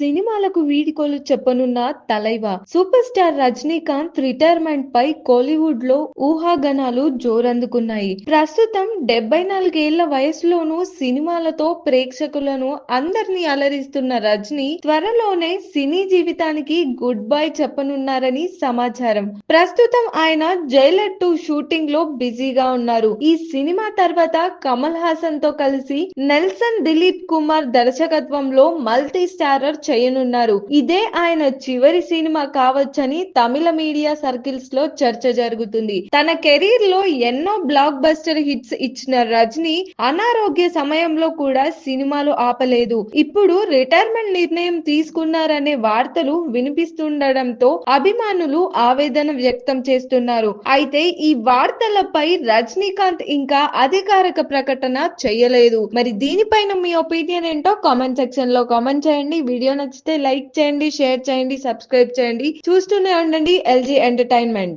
సినిమాలకు వీడికోలు చెప్పనున్న Thalaiva. Super star Rajinikanth retirement పై కోలీవుడ్లో ఊహాగనాలు జోరందుకున్నాయి. ప్రస్తుతం డెబ్బై నాలుగేళ్ళ వయసులోనూ సినిమాలతో ప్రేక్షకులను అందరినీ అలరిస్తున్న రజనీ త్వరలోనే సినీ జీవితానికి గుడ్ బై చెప్పనున్నారని సమాచారం. ప్రస్తుతం ఆయన జైలర్ టూ షూటింగ్లో బిజీగా ఉన్నారు. ఈ సినిమా తర్వాత కమల్ హాసన్తో కలిసి నెల్సన్ దిలీప్ కుమార్ దర్శకత్వంలో మల్టీ స్టారర్ చేయనున్నారు. ఇదే ఆయన చివరి సినిమా కావచ్చని తమిళ మీడియా సర్కిల్స్లో చర్చ జరుగుతుంది. తన కెరీర్లో ఎన్నో బ్లాక్ బస్టర్ హిట్స్ ఇచ్చిన రజనీ అనారోగ్య సమయంలో కూడా సినిమాలు ఆపలేదు. ఇప్పుడు రిటైర్మెంట్ నిర్ణయం తీసుకున్నారనే వార్తలు వినిపిస్తుండడంతో అభిమానులు ఆవేదన వ్యక్తం చేస్తున్నారు. అయితే ఈ వార్తలపై రజనీకాంత్ ఇంకా అధికారిక ప్రకటన చేయలేదు. మరి దీనిపైన మీ ఒపీనియన్ ఏంటో కామెంట్ సెక్షన్లో కామెంట్ చేయండి. వీడియో నచ్చితే లైక్ చేయండి షేర్ చేయండి సబ్స్క్రైబ్ చేయండి. చూస్తూనే ఉండండి ఎల్జీ ఎంటర్టైన్మెంట్.